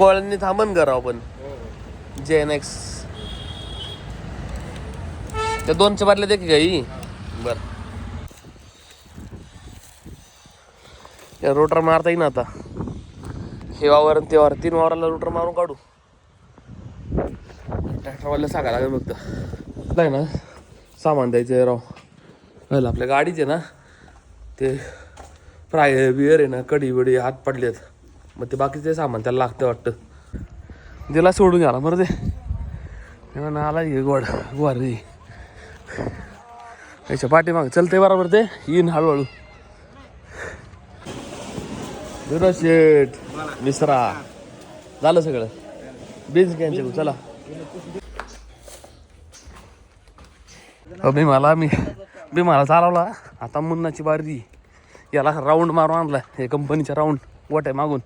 मंगळवारनी थांबन करा आपण जे एन एक्स त्या दोनच्या बाटल्या दे की काही? बर. या रोटर मारता येईन आता. हे वावर आणि ते वावर. तीन वावराला रोटर मारून काढू. ट्रॅक्टरवाल्याला सांगा लागेल फक्त. आहे ना सामान द्यायचं आहे राव. पहिलं आपल्या गाडीचे ना. ते फ्राय बिअर आहे ना कढी बिडी हात पडलेत. मग ते बाकीचे सामान त्याला लागतं वाटतं. दिला सोडून घ्याला बरं ते आला ये गोड गुवारी याच्या पाठीमाग. चलते बरोबर ते येईन हळूहळू. दुरा शेठ मिसरा झालं सगळं. बीन्स घ्यायचं चला. मी मला मी मी मला चालवला. आता मुन्नाची बारी. याला राऊंड मारून आणला हे कंपनीचा राऊंड वट आहे मागून.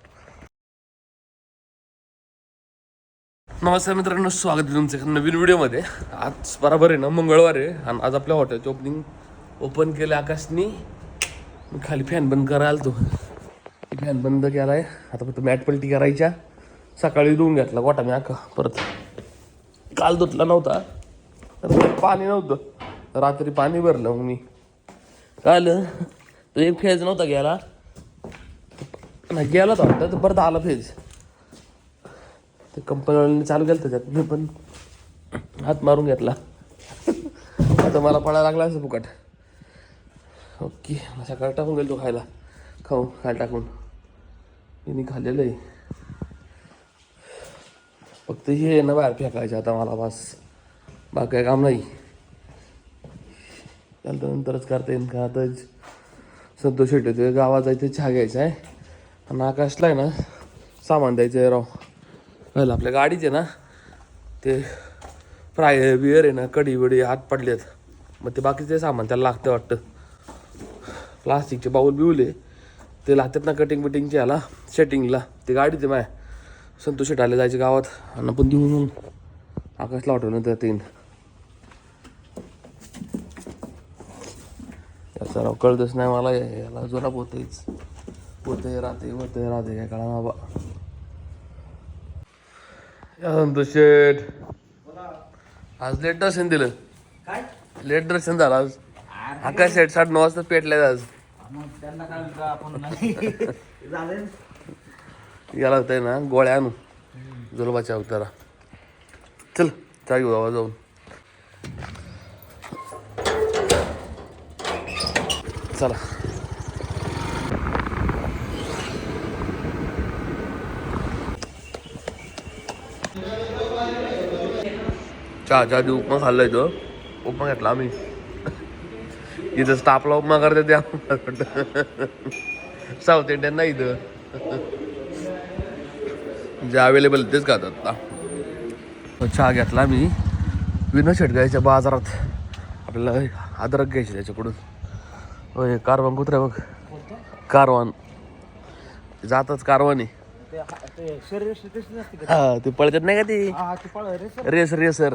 नमस्कार मित्रांनो स्वागत आहे तुमचं एका नवीन व्हिडिओमध्ये. आज बराबर आहे ना मंगळवार आहे आणि आज आपल्या हॉटेलची ओपनिंग ओपन केलं आकाशनी. मी खाली फॅन बंद करायला तो फॅन बंद केला आहे आता फक्त मॅट पलटी करायच्या. सकाळी धुवून घेतला गोटा मी आखा. परत काल धुतला नव्हता. तर पाणी नव्हतं. रात्री पाणी भरलं मग मी. काल तो एक फेज नव्हता गेला. गेला तर वाटतं तर परत आला फेज ते कंपनीवाल्यांनी चालू केलं त्याच्यात मी पण हात मारून घेतला. आता मला पडायला लागला असं फुकट. ओके सकाळी टाकून गेलो तो खायला. खाऊ खायला टाकून. मी खाल्लेलं आहे. फक्त हे आहे ना बाहेर फेकायचं आता मला बस. बाकी काय काम नाही. त्यानंतर तर नंतरच करता येईल का आता संतोष शेट्टी ते गावात जायचं चहा घ्यायचा आहे. आणि आकाशला आहे ना सामान द्यायचं आहे राव. पहिलं आपल्या गाडीचे ना ते फ्राय बिअर आहे ना कडी बिडी हात पडलेत. मग ते बाकीचे सामान त्याला लागतं वाटतं. प्लास्टिकचे बाऊल बिवले ते लागतात ना कटिंग बिटिंगचे याला सेटिंगला ते गाडीचे माय. संतोष शेटाला जायचे गावात. आणि पण देऊन आकाशला वाटवलं त्या तीन. याचा राव कळतच नाही मला याला जोरा पोतेच पोते राहते होते राहते काय कळा बाबा. संतोष शेठ. आज लेट दर्शन दिलं. काय? लेट दर्शन झालं आज. आकाश शेठ साडे नऊ वाजता पेटले आज. मग त्यांना काय म्हणतो आपण नाही. झालं याला होतंय ना गोळ्या आणू. जुलबाच्या अवतारा. चल चहा घेऊ बाबा जाऊन. चला. चहा चहा उपमा खाल्लाय तो. उपमा घेतला आम्ही. इथं स्टाफला उपमा करते ते साऊथ इंडियन नाही इथं. जे अवेलेबल तेच खातात आता. चहा घेतला मी विनो शेटगायच्या बाजारात. आपल्याला अद्रक घ्यायची त्याच्याकडून. होय कारवान कुत्र्या बघ. कारवान. जातच कारवान आहे. हा ते पळतात नाही का ती? Race racer.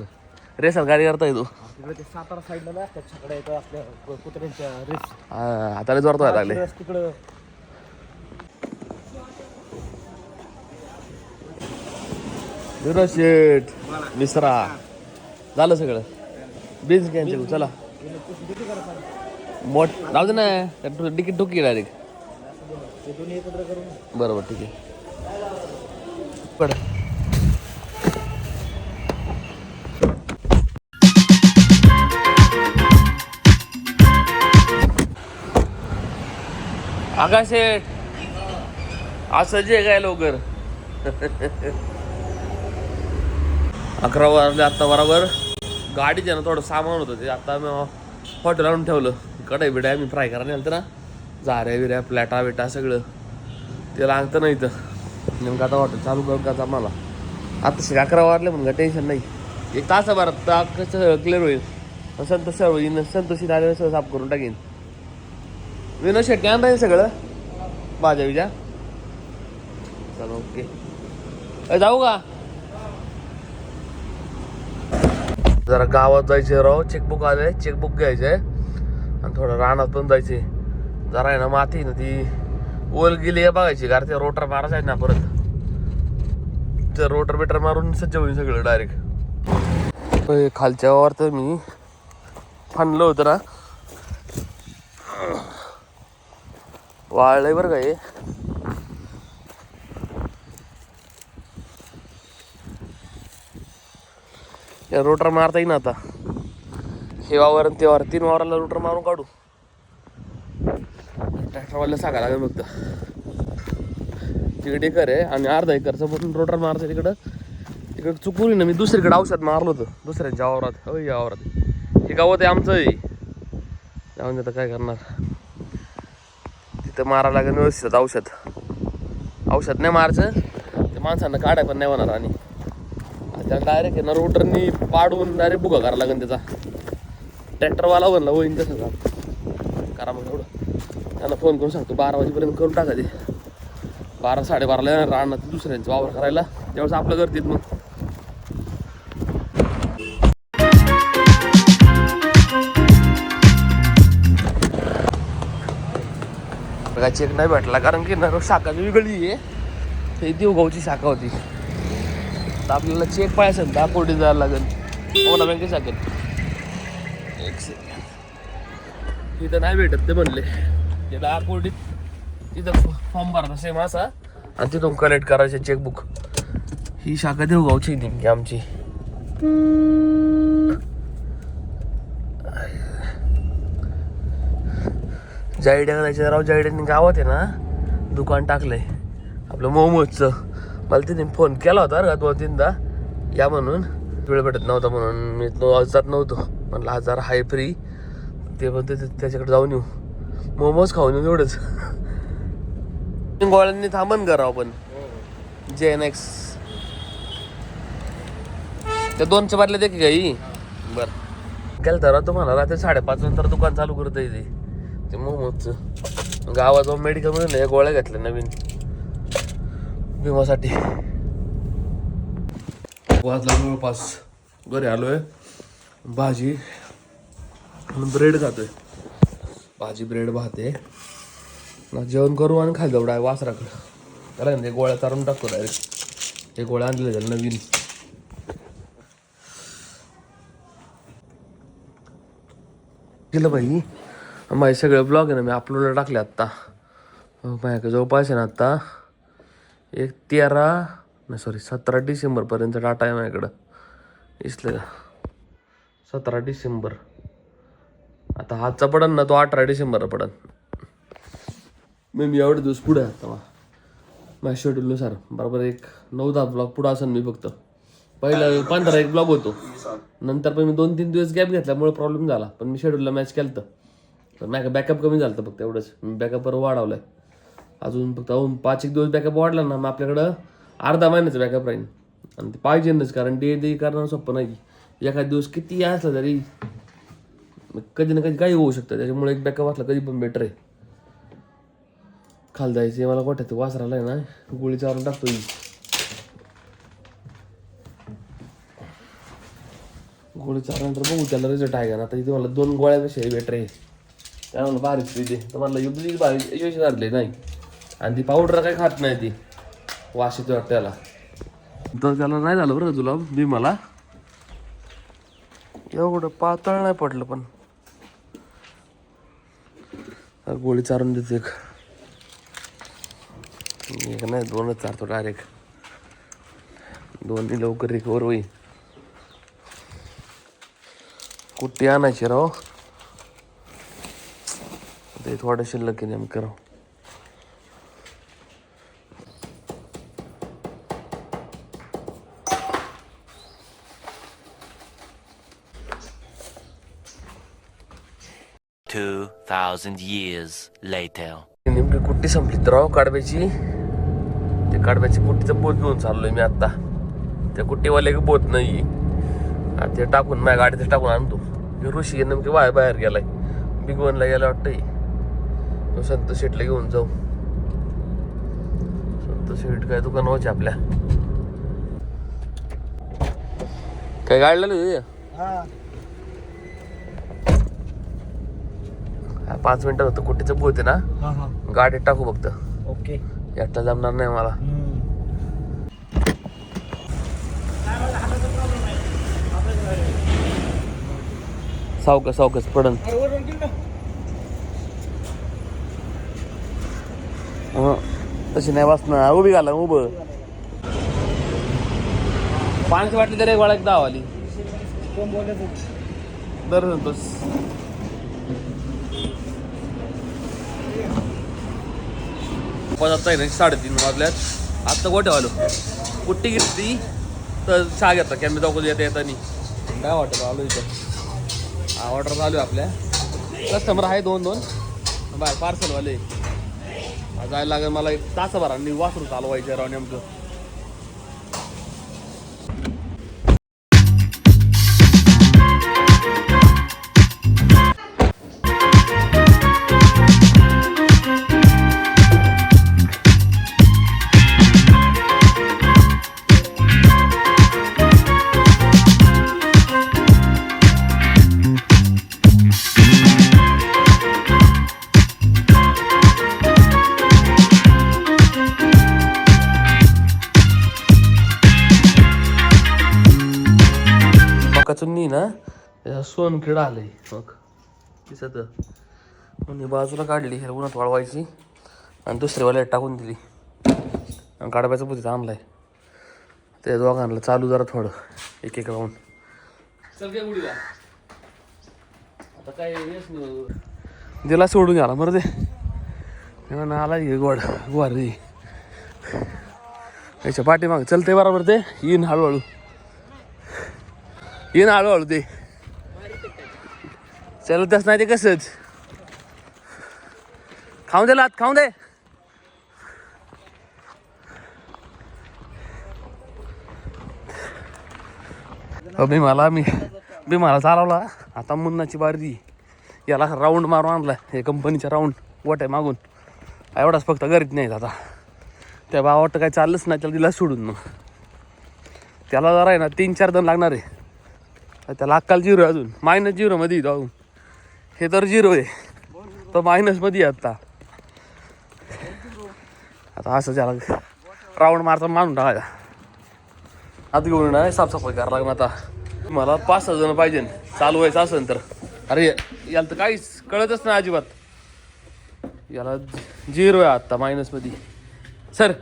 रेसर गाडी करता येतो ते सातारा साईडला असतात छकडे येतात आपल्या कु- कुत्र्यांच्या रेस. हा हाताला जोर व्हायला लागले. तिकडं शेट मिश्रा झालं सगळं. बीन्स घ्यायचे चला. मोठ राहू दे ना तिकीट ठोकी डायरेक्ट ते दोन्ही एकत्र करून. बरोबर ठीक आहे. पड. आकाश असं जे काय लवकर. अकरा वाजले आता बरोबर. गाडीचे ना थोडं सामान होतं ते. आता मी हॉटेल आणून ठेवलं. कडाई बिडाय आम्ही फ्राय करायला नेलं ना. झाऱ्या बिऱ्या प्लॅटा बिटा सगळं. ते लागतं नाही इथं. नेमकं आता हॉटेल चालू करू का आम्हाला आता शिक अकरा वाजले म्हणून टेन्शन नाही. एक तासाभरात तर कसं क्लिअर होईल. मग संतोष होईल संतोषी आल्यावर सगळं साफ करून टाकीन. विनोद शेट्टी आणता येईल सगळं? भाज्या विजा चला ओके जाऊ का? जरा गावात जायचे राव. चेकबुक आले चेकबुक घ्यायचंय. आणि थोडं रानात पण जायचे जरा आहे ना माती ना ती. ओल गेली आहे बघायची. कारण ते रोटर मारायचं आहे ना परत. इथं रोटर बेटर मारून सज्ज होईल सगळं डायरेक्ट खालच्या वर तर मी फानलं होतं ना. वाळलंय बरं का हे. या रोटर मारता येईन आता. हे वावर आणि ते वावर तीन वावराला रोटर मारून काढू. ट्रॅक्टरवाल्याला सांगा लागेल फक्त. तिकडे एकर आहे आणि अर्धा एकरचं पण रोटर मारतो तिकडं. तिकडं चुकून ना मी दुसरीकडे औषध मारलं होतं. दुसऱ्यांच्या वावरात. अय या वावरात. हे गावात आहे आमचं आहे. जाऊन आता काय करणार. तिथं मारावं लागेल व्यवस्थित औषध. औषध नाही मारायचं. ते माणसांना काढाय पण नाही होणार आणि. त्याला डायरेक्ट आहे ना रोटरनी पाडून डायरेक्ट बुगा करावं लागेल त्याचा. ट्रॅक्टरवाला बनला होईन तसं. का करा मग एवढं. त्यांना फोन करून सांगतो बारा वाजेपर्यंत करून टाका ते. बारा साडेबाराला येणार राहणार दुसऱ्यांचा वावर करायला. त्यावेळेस आपलं गर्दीत मग. काय चेक नाही भेटला कारण की नर शाखा वेगळी आहे. ते देवगावची शाखा होती. तर आपल्याला चेक पाहिजे असेल दहा कोटी जायला लागेल. ओला बँके शाखेत? एक सेकंड इथं नाही भेटत ते म्हणले. ते दहा कोटीत तिथं फॉर्म भरता सेम असा. आणि तिथून कलेक्ट करायचे चेकबुक ही शाखा देवगावची आहे नेमकी आमची. जायड्या करायच्या राव जायड्याने गावात आहे ना दुकान टाकलंय. आपलं मोमोजचं. मला तिने फोन केला होता का दोन तीनदा. या म्हणून. वेळ भेटत नव्हता म्हणून मी आज जात नव्हतो. म्हणलं हजार हाय फ्री ते पण त्याच्याकडे जाऊन येऊ. मोमोज खाऊन येऊ एवढंच गोळ्यांनी थांबन करावं आपण जे एन एक्स त्या दोनच्या बाटल्या दे की काही बरं. गेलं तर तुम्हाला रात्री साडेपाच नंतर दुकान चालू करता येते ते. मोमोजचं. गावात जाऊन मेडिकलमध्ये गोळ्या घेतल्या नवीन. विमासाठी वाजला जवळपास. घरी आलोय. भाजी. ब्रेड खातोय. भाजी ब्रेड भाते ना जेवण करू आणि खाली जाऊ डाय वासराकडं. करा ना ते गोळ्या चारून टाकतो डायरेक्ट ते गोळ्या आणले त्याला नवीन. केलं बाई माझे सगळे ब्लॉग आहे ना मी अपलोडला टाकले आत्ता. माझ्याकडे जवळपास आहे ना आत्ता. एक तेरा नाही सॉरी सतरा डिसेंबरपर्यंत डाटा आहे माझ्याकडं. इसले सतरा डिसेंबर. आता हातचा पडन ना तो अठरा डिसेंबरला पडन. मी मी एवढे दिवस पुढे आहे आता माझ्या शेड्यूलनुसार बरोबर एक नऊ दहा ब्लॉग पुढं असेल मी फक्त. पहिला पंधरा एक ब्लॉग होतो. नंतर पण मी दोन तीन दिवस गॅप घेतल्यामुळे प्रॉब्लेम झाला. पण मी शेड्यूलला मॅच केलं तर पण माझ्या बॅकअप कमी झालं फक्त एवढंच. मी बॅकअपवर वाढवलं आहे अजून फक्त अजून पाच एक दिवस बॅकअप वाढला ना मग आपल्याकडं अर्धा महिन्याचं बॅकअप राहील आणि ते पाहिजेच कारण डे डे करणं सोपं नाही. एखाद दिवस किती असलं तरी कधी ना कधी काही होऊ शकतं. त्याच्यामुळे एक बॅकअप असला कधी पण बेटर आहे. खाल जायचे मला गोठ्यात वासराला आहे ना गोळी चारून टाकतो गोळी चारल्यानंतर बघू त्याला रिझल्ट आहे का ना आता इथे मला दोन गोळ्यापेक्षा बेटर आहे त्या म्हणलं बारीक तिथे तर म्हणलं युद्ध बारीक यश झाले नाही. आणि ती पावडर काही खात नाही ती. वाशीत वाटतं त्याला. तर त्याला नाही झालं बरं तुला मी मला एवढं पातळ नाही पडलं पण. गोळी चारून देते एक. एक नाही दोनच चारतो डायरेक्ट दोन्ही लवकर रिकवर होईल. कुठे आणायची राव? ते थोडं शिल्लक नेमकं राव. Two thousand years later. नेमकी कुट्टी संपली तर राव काडब्याची? ते काडब्याची कुट्टीचं बोत घेऊन चाललोय मी आता. त्या कुट्टीवाले बोत नाही आणि ते टाकून माझ्या गाडीत टाकून आणतो. हे ऋषी नेमके बाहेर बाहेर गेलाय. बिग वनला गेला वाटतंय. तो संत शेटला घेऊन जाऊ. संत शेट काय दुकान व्हायचे आपल्या? काय हा, पाच मिनिटात होतं. कुट्टीचं बोत आहे ना? गाडीत टाकू फक्त. ओके. एकटा जमणार नाही मला. सावकस सावकस पडन. तशी नाही बसणार उभी घाला उभं. पाण्याची वाटली तरी एक वाळा एकदा आली. दर बस पण आता आहे ना साडेतीन वाजल्यात. आत्ता गोठे आलो कुट्टी घेतली तर चहा घेतला. की आम्ही दाखवतो येता येतानी. काय वाटत? आलो इथं. हा ऑर्डर चालू आहे आपल्या. कस्टमर आहे दोन दोन. बाय पार्सलवाले जायला लागेल मला एक तासाभर आणि वासरू चालवायचं राव नेमकं. मकाचं नी ना? त्याचा सोनकिड आलंय. मग दिसत. ही बाजूला काढली ह्याला उन्हात वाळवायची. आणि दुसऱ्या वाल्यात टाकून दिली. आणि काढायचा पुढे आणलाय. त्या दोघांना चालू जरा थोडं एक एक राऊंड. चल काय उडीला आता काय दिला सोडून घ्याला बरं ते मी आला ये गोड गोड रे याच्या पाठीमाग. चलते बरोबर ते येईन हळूहळू. ये ना हळूहळू ते चलतच नाही ते कसंच. खाऊन दे लात खाऊन दे. मी मला मी मी मला चालवला. आता मुन्नाची बारदी याला राऊंड मारून आणला हे कंपनीचा राऊंड वाट आहे मागून. एवढाच फक्त घरीच नाही आता. त्या भावाट काय चाललंच नाही त्याला दिला सोडून मग. त्याला जरा आहे ना तीन चार जण लागणार आहे. त्याला अक्काल झिरो आहे अजून. मायनस झिरोमध्ये जाऊन हे तर झिरो आहे. तो मायनसमध्ये आहे आता. आता असं झालं. राऊंड मारता मारून टाकायचा. आत घेऊन ना साफसफाई करायला लागणार आता. मला पाच सहा जण पाहिजे. चालू व्हायचं असेल तर. अरे याला तर काहीच कळतच नाही अजिबात. याला झिरो आहे आता मायनसमध्ये सर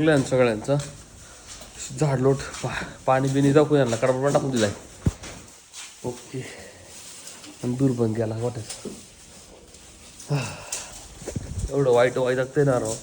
वाजले आता उरकले ना सगळ्यांचं. झाडलोट पा पाणी बिणी दाखवू यांना कडबड टाकून दिलाय. ओके. आणि दूर पण गेला वाटत एवढं वाईट वाईट लागतंय ना राव.